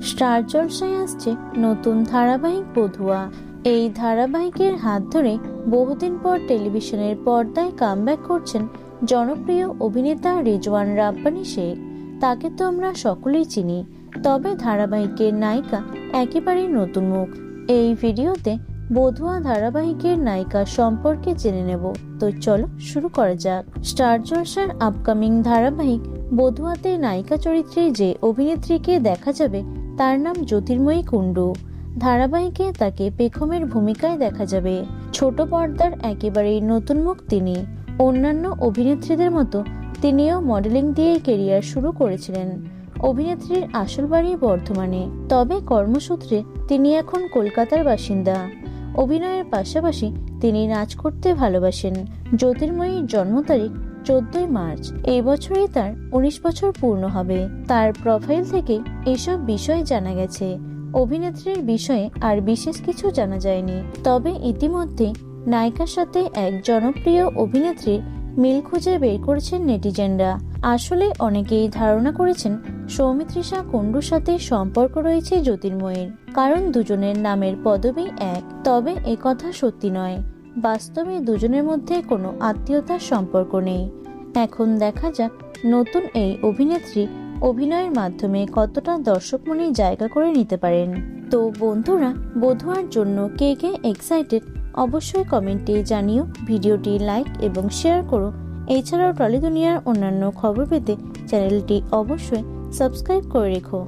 Star জলসায় আসছে নতুন ধারাবাহিক বধুয়া। এই ধারাবাহিকের হাত ধরে বহুদিন পর টেলিভিশনের পর্দায় কামব্যাক করছেন জনপ্রিয় অভিনেতা রেজওয়ান রাব্বানি শেখ। তাকে তো আমরা সকলেই চিনি। তবে ধারাবাহিকের নায়িকা একেবারেই নতুন মুখ। এই ভিডিওতে বধুয়া ধারাবাহিকের নায়িকা সম্পর্কে জেনে নেব। তো চলো শুরু করা যাক। স্টার জলসার আপকামিং ধারাবাহিক বধুয়াতে নায়িকা চরিত্রে যে অভিনেত্রীকে দেখা যাবে তার নাম জ্যোতির্ময়ী কুণ্ডু। ধারাবাহিকে তাকে পেখমের ভূমিকায় দেখা যাবে। ছোট পর্দার একেবারেই নতুন মুখ তিনি। অন্যান্য অভিনেত্রীদের মতো তিনিও মডেলিং দিয়ে কেরিয়ার শুরু করেছিলেন। অভিনেত্রীর আসল বাড়ি বর্ধমানে। তবে কর্মসূত্রে তিনি এখন কলকাতার বাসিন্দা। অভিনয়ের পাশাপাশি তিনি নাচ করতে ভালোবাসেন। জ্যোতির্ময়ীর জন্ম তারিখ চোদ্দই মার্চ। এই বছরই তার উনিশ বছর পূর্ণ হবে। তার প্রোফাইল থেকে এসব বিষয় জানা গেছে। অভিনেত্রীর বিষয়ে আর বিশেষ কিছু জানা যায়নি। তবে ইতিমধ্যে নায়িকার সাথে এক জনপ্রিয় অভিনেত্রীর মিল খুঁজে বের করেছেন নেটিজেনরা। আসলে অনেকেই ধারণা করেছেন সৌমিত্রিষা কুণ্ডুর সাথে সম্পর্ক রয়েছে জ্যোতির্ময়ের। কারণ দুজনের নামের পদবি এক। তবে কথা সত্যি নয়। বাস্তবে দুজনের মধ্যে কোনো আত্মীয়তার সম্পর্ক নেই। এখন দেখা যাক নতুন এই অভিনেত্রী অভিনয়ের মাধ্যমে কতটা দর্শক মনে জায়গা করে নিতে পারেন। তো বন্ধুরা বধুয়ার জন্য কে কে এক্সাইটেড অবশ্যই কমেন্টে জানিও, ভিডিওটি লাইক এবং শেয়ার করো। এছাড়াও টলি দুনিয়ার অন্যান্য খবর পেতে চ্যানেলটি অবশ্যই সাবস্ক্রাইব করে রেখো।